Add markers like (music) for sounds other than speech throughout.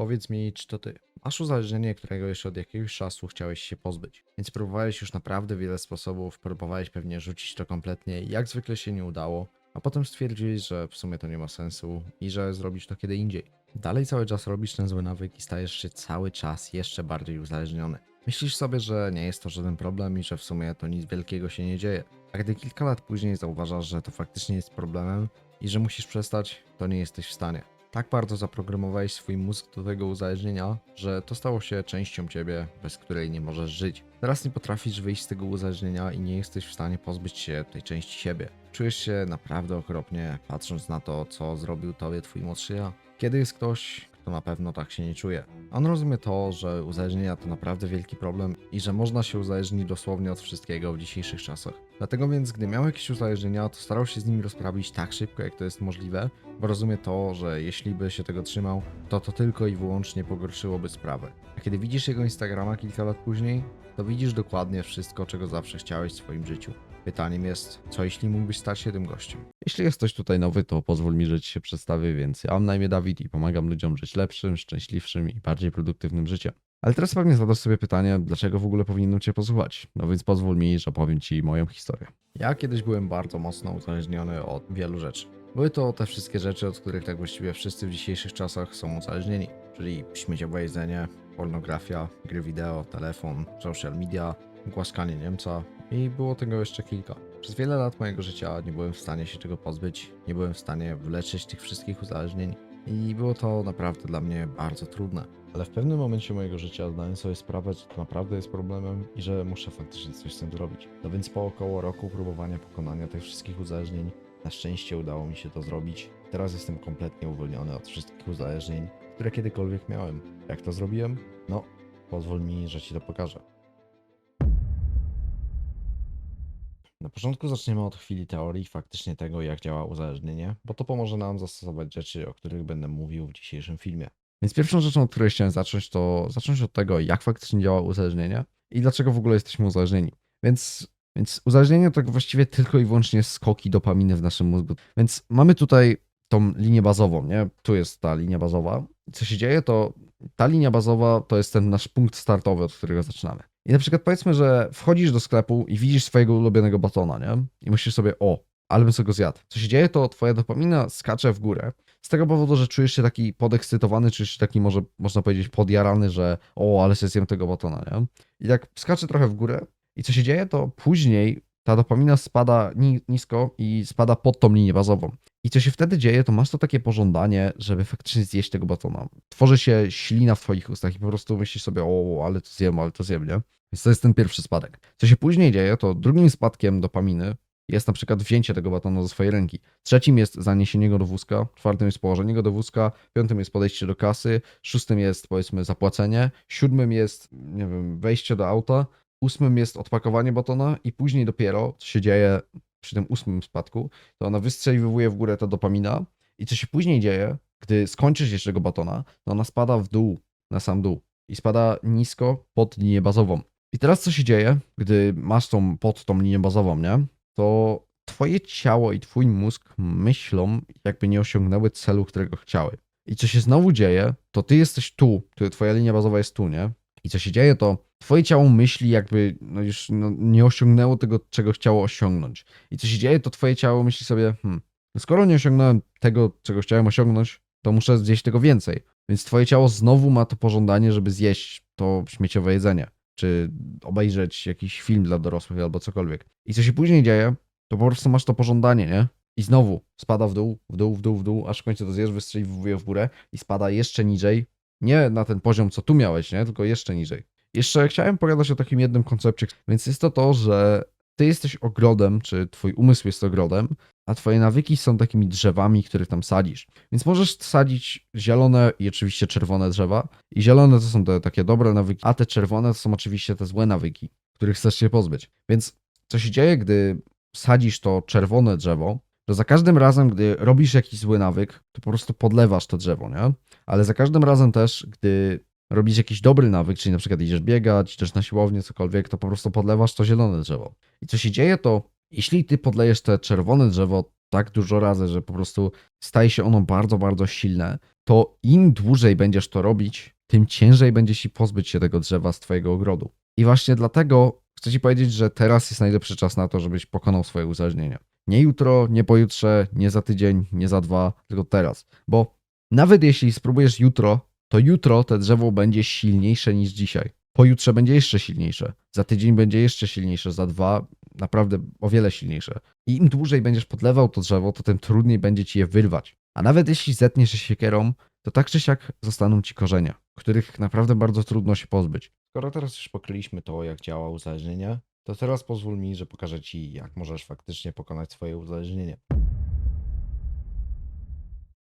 Powiedz mi, czy to ty? Masz uzależnienie, którego jeszcze od jakiegoś czasu chciałeś się pozbyć, więc próbowałeś już naprawdę wiele sposobów, próbowałeś pewnie rzucić to kompletnie jak zwykle się nie udało, a potem stwierdziłeś, że w sumie to nie ma sensu i że zrobisz to kiedy indziej. Dalej cały czas robisz ten zły nawyk i stajesz się cały czas jeszcze bardziej uzależniony. Myślisz sobie, że nie jest to żaden problem i że w sumie to nic wielkiego się nie dzieje. A gdy kilka lat później zauważasz, że to faktycznie jest problemem i że musisz przestać, to nie jesteś w stanie. Tak bardzo zaprogramowałeś swój mózg do tego uzależnienia, że to stało się częścią ciebie, bez której nie możesz żyć. Teraz nie potrafisz wyjść z tego uzależnienia i nie jesteś w stanie pozbyć się tej części siebie. Czujesz się naprawdę okropnie, patrząc na to, co zrobił tobie twój młodszy ja. Kiedy jest ktoś, kto na pewno tak się nie czuje. On rozumie to, że uzależnienia to naprawdę wielki problem i że można się uzależnić dosłownie od wszystkiego w dzisiejszych czasach. Dlatego więc, gdy miał jakieś uzależnienia, to starał się z nimi rozprawić tak szybko, jak to jest możliwe, bo rozumie to, że jeśli by się tego trzymał, to to tylko i wyłącznie pogorszyłoby sprawę. A kiedy widzisz jego Instagrama kilka lat później, to widzisz dokładnie wszystko, czego zawsze chciałeś w swoim życiu. Pytaniem jest, co jeśli mógłbyś stać się tym gościem? Jeśli jesteś tutaj nowy, to pozwól mi, że ci się przedstawię, więc ja mam na imię Dawid i pomagam ludziom żyć lepszym, szczęśliwszym i bardziej produktywnym życiem. Ale teraz pewnie zadasz sobie pytanie, dlaczego w ogóle powinienem cię posłuchać? No więc pozwól mi, że opowiem ci moją historię. Ja kiedyś byłem bardzo mocno uzależniony od wielu rzeczy. Były to te wszystkie rzeczy, od których tak właściwie wszyscy w dzisiejszych czasach są uzależnieni, czyli śmieciowe jedzenie, pornografia, gry wideo, telefon, social media, głaskanie Niemca i było tego jeszcze kilka. Przez wiele lat mojego życia nie byłem w stanie się tego pozbyć, nie byłem w stanie wyleczyć tych wszystkich uzależnień i było to naprawdę dla mnie bardzo trudne. Ale w pewnym momencie mojego życia zdałem sobie sprawę, że to naprawdę jest problemem i że muszę faktycznie coś z tym zrobić. No więc po około roku próbowania pokonania tych wszystkich uzależnień, na szczęście udało mi się to zrobić. Teraz jestem kompletnie uwolniony od wszystkich uzależnień, które kiedykolwiek miałem. Jak to zrobiłem? No, pozwól mi, że ci to pokażę. Początku zaczniemy od chwili teorii faktycznie tego, jak działa uzależnienie, bo to pomoże nam zastosować rzeczy, o których będę mówił w dzisiejszym filmie. Więc pierwszą rzeczą, od której chciałem zacząć, to zacząć od tego, jak faktycznie działa uzależnienie i dlaczego w ogóle jesteśmy uzależnieni. Więc, więc uzależnienie to tak właściwie tylko i wyłącznie skoki dopaminy w naszym mózgu. Więc mamy tutaj tą linię bazową, nie? Tu jest ta linia bazowa. Co się dzieje, to ta linia bazowa to jest ten nasz punkt startowy, od którego zaczynamy. I na przykład powiedzmy, że wchodzisz do sklepu i widzisz swojego ulubionego batona, nie? I myślisz sobie, o, ale bym sobie go zjadł. Co się dzieje, to twoja dopamina skacze w górę. Z tego powodu, że czujesz się taki podekscytowany, czujesz się taki, może można powiedzieć, podjarany, że o, ale sobie zjem tego batona, nie? I tak skacze trochę w górę. I co się dzieje, to później ta dopamina spada ni nisko i spada pod tą linię bazową. I co się wtedy dzieje, to masz to takie pożądanie, żeby faktycznie zjeść tego batona. Tworzy się ślina w twoich ustach i po prostu myślisz sobie, o, ale to zjem, ale to zjem, nie? Więc to jest ten pierwszy spadek. Co się później dzieje, to drugim spadkiem dopaminy jest na przykład wzięcie tego batona do swojej ręki. Trzecim jest zaniesienie go do wózka, czwartym jest położenie go do wózka, piątym jest podejście do kasy, szóstym jest powiedzmy zapłacenie, siódmym jest, nie wiem, wejście do auta, ósmym jest odpakowanie batona i później dopiero, co się dzieje przy tym ósmym spadku, to ona wystrzeliwuje w górę ta dopamina i co się później dzieje, gdy skończysz jeszcze tego batona, to ona spada w dół, na sam dół i spada nisko pod linię bazową. I teraz co się dzieje, gdy masz tą pod tą linię bazową, nie? To twoje ciało i twój mózg myślą, jakby nie osiągnęły celu, którego chciały. I co się znowu dzieje, to ty jesteś tu, twoja linia bazowa jest tu, nie? I co się dzieje, to twoje ciało myśli, jakby no już no, nie osiągnęło tego, czego chciało osiągnąć. I co się dzieje, to twoje ciało myśli sobie, hmm, no skoro nie osiągnąłem tego, czego chciałem osiągnąć, to muszę zjeść tego więcej. Więc twoje ciało znowu ma to pożądanie, żeby zjeść to śmieciowe jedzenie, czy obejrzeć jakiś film dla dorosłych albo cokolwiek. I co się później dzieje, to po prostu masz to pożądanie, nie? I znowu spada w dół, w dół, w dół, w dół, aż w końcu to zjesz, wystrzeliwuje w górę i spada jeszcze niżej. Nie na ten poziom, co tu miałeś, nie? Tylko jeszcze niżej. Jeszcze chciałem pogadać o takim jednym koncepcie, więc jest to to, że ty jesteś ogrodem, czy twój umysł jest ogrodem, a twoje nawyki są takimi drzewami, które tam sadzisz. Więc możesz sadzić zielone i oczywiście czerwone drzewa. I zielone to są te takie dobre nawyki, a te czerwone to są oczywiście te złe nawyki, których chcesz się pozbyć. Więc co się dzieje, gdy sadzisz to czerwone drzewo, to za każdym razem, gdy robisz jakiś zły nawyk, to po prostu podlewasz to drzewo, nie? Ale za każdym razem też, gdy robisz jakiś dobry nawyk, czyli na przykład idziesz biegać, idziesz na siłownię, cokolwiek, to po prostu podlewasz to zielone drzewo. I co się dzieje, to jeśli ty podlejesz te czerwone drzewo tak dużo razy, że po prostu staje się ono bardzo, bardzo silne, to im dłużej będziesz to robić, tym ciężej będzie ci pozbyć się tego drzewa z twojego ogrodu. I właśnie dlatego chcę ci powiedzieć, że teraz jest najlepszy czas na to, żebyś pokonał swoje uzależnienie. Nie jutro, nie pojutrze, nie za tydzień, nie za dwa, tylko teraz. Bo nawet jeśli spróbujesz jutro, to jutro te drzewo będzie silniejsze niż dzisiaj. Pojutrze będzie jeszcze silniejsze. Za tydzień będzie jeszcze silniejsze, za dwa naprawdę o wiele silniejsze. I im dłużej będziesz podlewał to drzewo, to tym trudniej będzie ci je wyrwać. A nawet jeśli zetniesz się siekierą, to tak czy siak zostaną ci korzenia, których naprawdę bardzo trudno się pozbyć. Skoro teraz już pokryliśmy to, jak działa uzależnienie, to teraz pozwól mi, że pokażę Ci, jak możesz faktycznie pokonać swoje uzależnienie.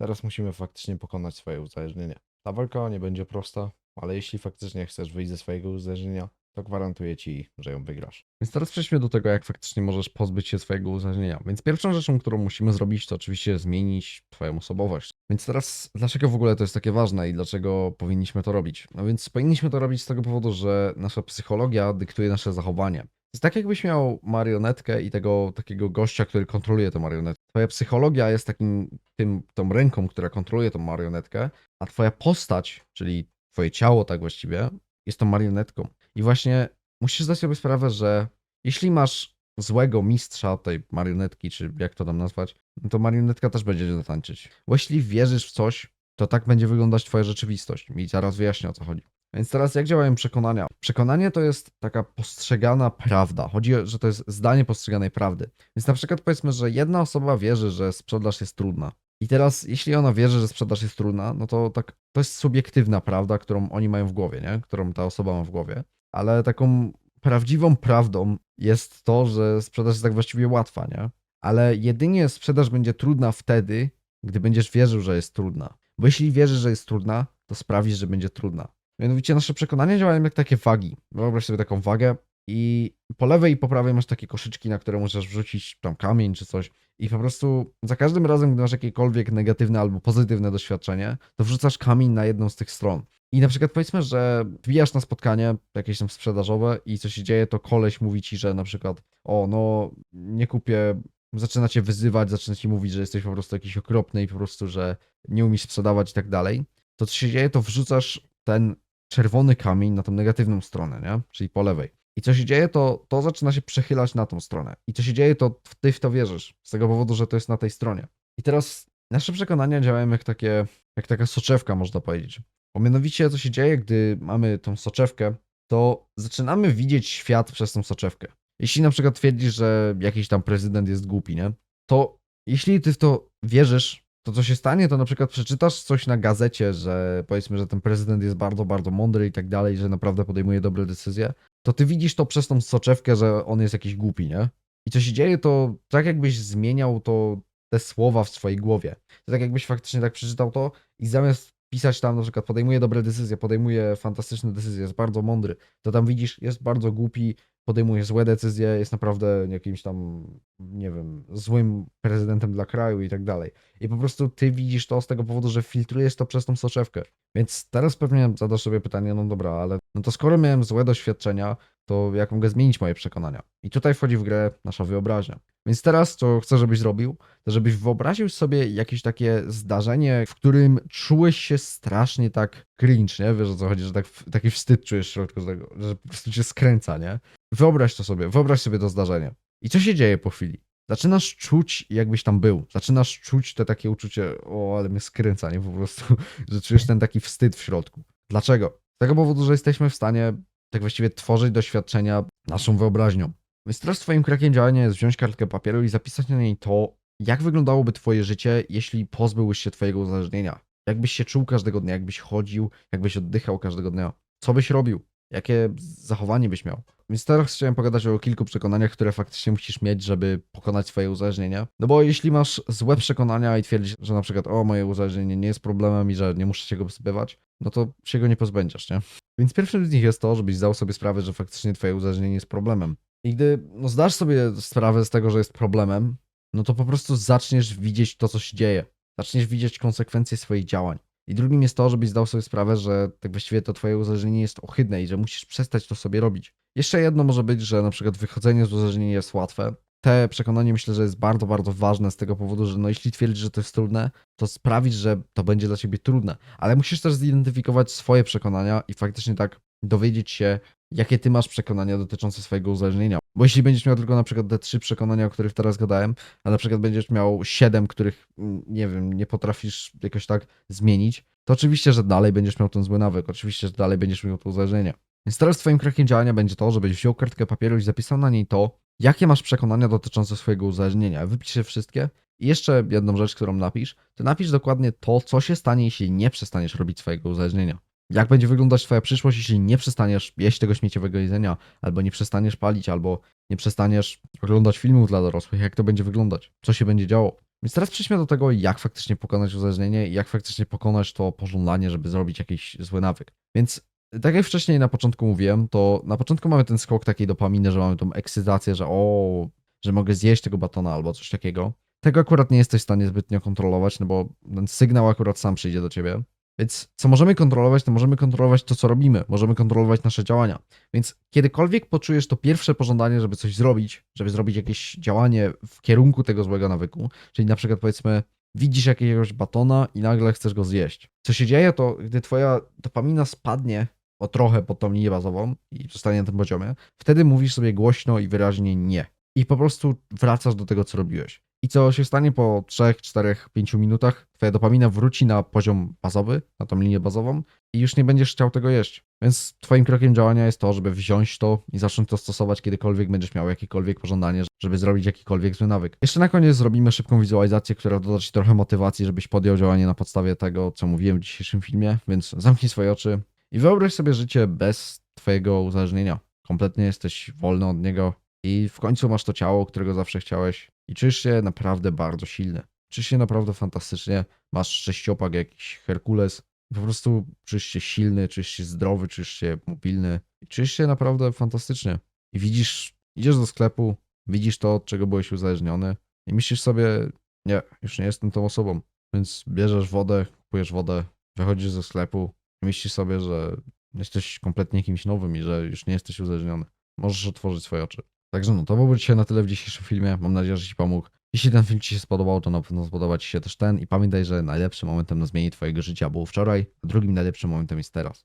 Teraz musimy faktycznie pokonać swoje uzależnienie. Ta walka nie będzie prosta, ale jeśli faktycznie chcesz wyjść ze swojego uzależnienia, to gwarantuję Ci, że ją wygrasz. Więc teraz przejdźmy do tego, jak faktycznie możesz pozbyć się swojego uzależnienia. Więc pierwszą rzeczą, którą musimy zrobić, to oczywiście zmienić Twoją osobowość. Więc teraz, dlaczego w ogóle to jest takie ważne i dlaczego powinniśmy to robić? No więc powinniśmy to robić z tego powodu, że nasza psychologia dyktuje nasze zachowanie. Jest tak, jakbyś miał marionetkę i tego takiego gościa, który kontroluje tę marionetkę. Twoja psychologia jest takim, tym, tą ręką, która kontroluje tą marionetkę, a twoja postać, czyli twoje ciało tak właściwie, jest tą marionetką. I właśnie musisz zdać sobie sprawę, że jeśli masz złego mistrza tej marionetki, czy jak to tam nazwać, no to marionetka też będzie tańczyć. Bo jeśli wierzysz w coś, to tak będzie wyglądać twoja rzeczywistość. I zaraz wyjaśnię o co chodzi. Więc teraz jak działają przekonania? Przekonanie to jest taka postrzegana prawda. Chodzi o, że to jest zdanie postrzeganej prawdy. Więc na przykład powiedzmy, że jedna osoba wierzy, że sprzedaż jest trudna. I teraz, jeśli ona wierzy, że sprzedaż jest trudna, no to tak, to jest subiektywna prawda, którą oni mają w głowie, nie? Którą ta osoba ma w głowie. Ale taką prawdziwą prawdą jest to, że sprzedaż jest tak właściwie łatwa, nie? Ale jedynie sprzedaż będzie trudna wtedy, gdy będziesz wierzył, że jest trudna. Bo jeśli wierzysz, że jest trudna, to sprawisz, że będzie trudna. Mianowicie nasze przekonania działają jak takie wagi. Wyobraź sobie taką wagę i po lewej i po prawej masz takie koszyczki, na które możesz wrzucić tam kamień czy coś. I po prostu za każdym razem, gdy masz jakiekolwiek negatywne albo pozytywne doświadczenie, to wrzucasz kamień na jedną z tych stron. I na przykład powiedzmy, że wbijasz na spotkanie jakieś tam sprzedażowe i co się dzieje, to koleś mówi ci, że na przykład o, no nie kupię, zaczyna cię wyzywać, zaczyna ci mówić, że jesteś po prostu jakiś okropny i po prostu, że nie umiesz sprzedawać i tak dalej. To co się dzieje, to wrzucasz ten czerwony kamień na tą negatywną stronę, nie? Czyli po lewej. I co się dzieje, to to zaczyna się przechylać na tą stronę. I co się dzieje, to ty w to wierzysz. Z tego powodu, że to jest na tej stronie. I teraz nasze przekonania działają jak takie, jak taka soczewka, można powiedzieć. Bo mianowicie, co się dzieje, gdy mamy tą soczewkę, to zaczynamy widzieć świat przez tą soczewkę. Jeśli na przykład twierdzisz, że jakiś tam prezydent jest głupi, nie? To jeśli ty w to wierzysz, to co się stanie, to na przykład przeczytasz coś na gazecie, że powiedzmy, że ten prezydent jest bardzo, bardzo mądry i tak dalej, że naprawdę podejmuje dobre decyzje, to ty widzisz to przez tą soczewkę, że on jest jakiś głupi, nie? I co się dzieje, to tak jakbyś zmieniał to te słowa w swojej głowie. To tak jakbyś faktycznie tak przeczytał to i zamiast pisać tam na przykład podejmuje dobre decyzje, podejmuje fantastyczne decyzje, jest bardzo mądry, to tam widzisz, jest bardzo głupi, podejmuje złe decyzje, jest naprawdę jakimś tam, nie wiem, złym prezydentem dla kraju i tak dalej. I po prostu ty widzisz to z tego powodu, że filtrujesz to przez tą soczewkę. Więc teraz pewnie zadasz sobie pytanie, no dobra, ale no to skoro miałem złe doświadczenia, to jak mogę zmienić moje przekonania? I tutaj wchodzi w grę nasza wyobraźnia. Więc teraz, co chcę, żebyś zrobił, to żebyś wyobraził sobie jakieś takie zdarzenie, w którym czułeś się strasznie tak cringe, nie? Wiesz o co chodzi, że tak, taki wstyd czujesz w środku tego, że po prostu cię skręca, nie? Wyobraź to sobie, wyobraź sobie to zdarzenie. I co się dzieje po chwili? Zaczynasz czuć, jakbyś tam był. Zaczynasz czuć te takie uczucie, o, ale mnie skręca, nie? Po prostu, (laughs) że czujesz ten taki wstyd w środku. Dlaczego? Z tego powodu, że jesteśmy w stanie tak właściwie tworzyć doświadczenia naszą wyobraźnią. Więc teraz twoim krokiem działania jest wziąć kartkę papieru i zapisać na niej to, jak wyglądałoby twoje życie, jeśli pozbyłeś się twojego uzależnienia. Jakbyś się czuł każdego dnia, jakbyś chodził, jakbyś oddychał każdego dnia. Co byś robił? Jakie zachowanie byś miał? Więc teraz chciałem pogadać o kilku przekonaniach, które faktycznie musisz mieć, żeby pokonać swoje uzależnienia. No bo jeśli masz złe przekonania i twierdzisz, że na przykład o, moje uzależnienie nie jest problemem i że nie muszę się go pozbywać, no to się go nie pozbędziesz, nie? Więc pierwszym z nich jest to, żebyś zdał sobie sprawę, że faktycznie twoje uzależnienie jest problemem. I gdy no, zdasz sobie sprawę z tego, że jest problemem, no to po prostu zaczniesz widzieć to, co się dzieje. Zaczniesz widzieć konsekwencje swoich działań. I drugim jest to, żebyś zdał sobie sprawę, że tak właściwie to twoje uzależnienie jest ohydne i że musisz przestać to sobie robić. Jeszcze jedno może być, że na przykład wychodzenie z uzależnienia jest łatwe, te przekonanie myślę, że jest bardzo, bardzo ważne z tego powodu, że no jeśli twierdzisz, że to jest trudne, to sprawić, że to będzie dla ciebie trudne. Ale musisz też zidentyfikować swoje przekonania i faktycznie tak dowiedzieć się, jakie ty masz przekonania dotyczące swojego uzależnienia. Bo jeśli będziesz miał tylko na przykład te trzy przekonania, o których teraz gadałem, a na przykład będziesz miał siedem, których mm, nie wiem, nie potrafisz jakoś tak zmienić, to oczywiście, że dalej będziesz miał ten zły nawyk, oczywiście, że dalej będziesz miał to uzależnienie. Więc teraz twoim krokiem działania będzie to, żebyś wziął kartkę papieru i zapisał na niej to, jakie masz przekonania dotyczące swojego uzależnienia. Wypisz je wszystkie i jeszcze jedną rzecz, którą napisz, to napisz dokładnie to, co się stanie, jeśli nie przestaniesz robić swojego uzależnienia. Jak będzie wyglądać twoja przyszłość, jeśli nie przestaniesz jeść tego śmieciowego jedzenia, albo nie przestaniesz palić, albo nie przestaniesz oglądać filmów dla dorosłych, jak to będzie wyglądać, co się będzie działo. Więc teraz przejdźmy do tego, jak faktycznie pokonać uzależnienie i jak faktycznie pokonać to pożądanie, żeby zrobić jakiś zły nawyk. Więc tak jak wcześniej na początku mówiłem, to na początku mamy ten skok takiej dopaminy, że mamy tą ekscytację, że o, że mogę zjeść tego batona albo coś takiego. Tego akurat nie jesteś w stanie zbytnio kontrolować, no bo ten sygnał akurat sam przyjdzie do ciebie. Więc co możemy kontrolować, to możemy kontrolować to, co robimy, możemy kontrolować nasze działania. Więc kiedykolwiek poczujesz to pierwsze pożądanie, żeby coś zrobić, żeby zrobić jakieś działanie w kierunku tego złego nawyku, czyli na przykład powiedzmy, widzisz jakiegoś batona i nagle chcesz go zjeść. Co się dzieje, to gdy twoja dopamina spadnie o trochę pod tą linię bazową i zostanie na tym poziomie, wtedy mówisz sobie głośno i wyraźnie nie. I po prostu wracasz do tego, co robiłeś. I co się stanie po 3, 4, 5 minutach? Twoja dopamina wróci na poziom bazowy, na tą linię bazową i już nie będziesz chciał tego jeść. Więc twoim krokiem działania jest to, żeby wziąć to i zacząć to stosować, kiedykolwiek będziesz miał jakiekolwiek pożądanie, żeby zrobić jakikolwiek zły nawyk. Jeszcze na koniec zrobimy szybką wizualizację, która doda ci trochę motywacji, żebyś podjął działanie na podstawie tego, co mówiłem w dzisiejszym filmie, więc zamknij swoje oczy i wyobraź sobie życie bez twojego uzależnienia. Kompletnie jesteś wolny od niego i w końcu masz to ciało, którego zawsze chciałeś i czujesz się naprawdę bardzo silny. Czujesz się naprawdę fantastycznie, masz sześciopak jakiś Herkules, po prostu czujesz się silny, czujesz się zdrowy, czujesz się mobilny i czujesz się naprawdę fantastycznie. I widzisz, idziesz do sklepu, widzisz to, od czego byłeś uzależniony i myślisz sobie, nie, już nie jestem tą osobą. Więc bierzesz wodę, kupujesz wodę, wychodzisz ze sklepu i myślisz sobie, że jesteś kompletnie kimś nowym i że już nie jesteś uzależniony. Możesz otworzyć swoje oczy. Także no, to byłoby dzisiaj na tyle w dzisiejszym filmie. Mam nadzieję, że Ci pomógł. Jeśli ten film Ci się spodobał, to na pewno spodoba Ci się też ten. I pamiętaj, że najlepszym momentem na zmianie Twojego życia był wczoraj, a drugim najlepszym momentem jest teraz.